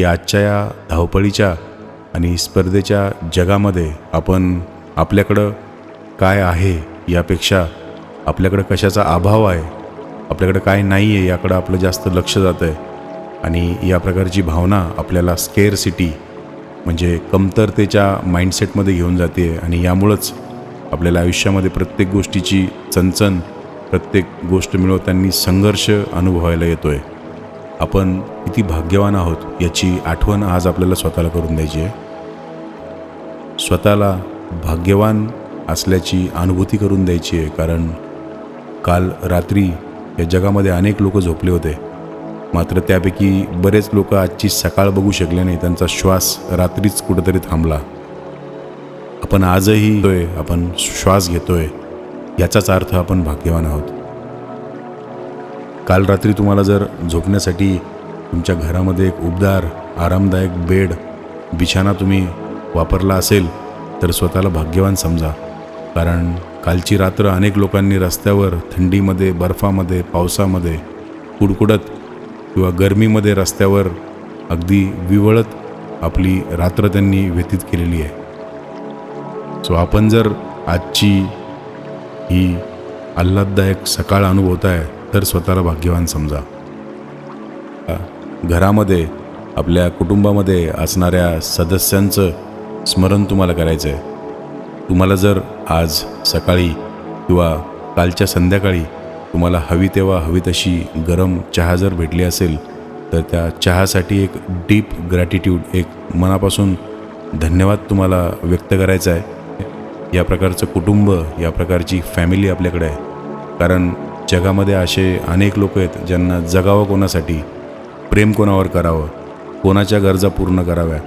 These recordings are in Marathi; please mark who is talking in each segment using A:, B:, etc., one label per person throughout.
A: की आजच्या या धावपळीच्या आणि स्पर्धेच्या जगामध्ये आपण आपल्याकडं काय आहे यापेक्षा आपल्याकडं कशाचा अभाव आहे आपल्याकडं काय नाही आहे याकडं आपलं जास्त लक्ष जातं आहे आणि या प्रकारची भावना आपल्याला स्केअर सिटी म्हणजे कमतरतेच्या माइंडसेटमध्ये घेऊन जाते आणि यामुळंच आपल्याला आयुष्यामध्ये प्रत्येक गोष्टीची चणचण प्रत्येक गोष्ट मिळवताना संघर्ष अनुभवायला येतो आहे आपण किती भाग्यवान आहोत याची आठवण आज आपल्याला स्वतःला करून द्यायची आहे. स्वतःला भाग्यवान असल्याची अनुभूती करून द्यायची आहे कारण काल रात्री या जगामध्ये अनेक लोक झोपले होते. मात्र त्यापैकी बरेच लोक आजची सकाळ बघू शकले नाही त्यांचा श्वास रात्रीच कुठंतरी थांबला. आपण आजही आपण श्वास घेतोय याचाच अर्थ आपण भाग्यवान आहोत. काल रात्री तुम्हाला जर झोपण्यासाठी तुमच्या घरामध्ये एक उबदार आरामदायक बेड बिछाना तुम्ही वापरला असेल तर स्वतःला भाग्यवान समजा. कारण कालची रात्र अनेक लोकांनी रस्त्यावर थंडीमध्ये बर्फामध्ये पावसामध्ये कुडकुडत किंवा गरमीमध्ये रस्त्यावर अगदी विवळत आपली रात्र त्यांनी व्यतीत केलेली आहे. सो आपण जर आजची ही आल्हाददायक सकाळ अनुभवताय तर स्वतःला भाग्यवान समजा. घरामध्ये आपल्या कुटुंबामध्ये असणाऱ्या सदस्यांचं स्मरण तुम्हाला करायचं आहे तुम्हाला जर आज सकाळी किंवा कालच्या संध्याकाळी तुम्हाला हवी तेव्हा हवी तशी गरम चहा जर भेटली असेल तर त्या चहासाठी एक डीप ग्रॅटिट्यूड एक मनापासून धन्यवाद तुम्हाला व्यक्त करायचा आहे. या प्रकारचं कुटुंब या प्रकारची फॅमिली आपल्याकडे आहे. कारण जगामध्ये असे अनेक लोक आहेत ज्यांना जगावं कोणासाठी प्रेम कोणावर करावं कोणाच्या गरजा पूर्ण कराव्या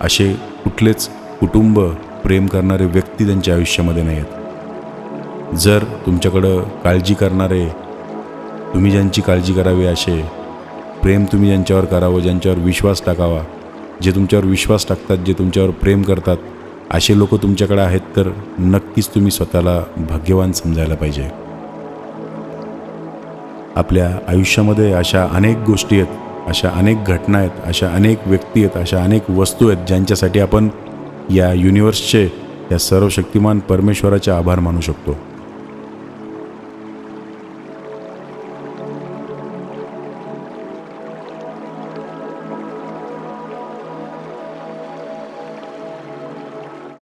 A: असे कुठलेच कुटुंब प्रेम करणारे व्यक्ती त्यांच्या आयुष्यामध्ये नाही आहेत. जर तुमच्याकडं काळजी करणारे तुम्ही ज्यांची काळजी करावी असे प्रेम तुम्ही ज्यांच्यावर करावं ज्यांच्यावर विश्वास टाकावा जे तुमच्यावर विश्वास टाकतात जे तुमच्यावर प्रेम करतात असे लोक तुमच्याकडे आहेत तर नक्कीच तुम्ही स्वतःला भाग्यवान समजायला पाहिजे. आपल्या आयुष्यामध्ये अशा अनेक गोष्टी आहेत अशा अनेक घटना आहेत अशा अनेक व्यक्ती आहेत अशा अनेक वस्तू आहेत ज्यांच्यासाठी आपण या युनिवर्सचे या सर्वशक्तिमान परमेश्वराचे आभार मानू शकतो.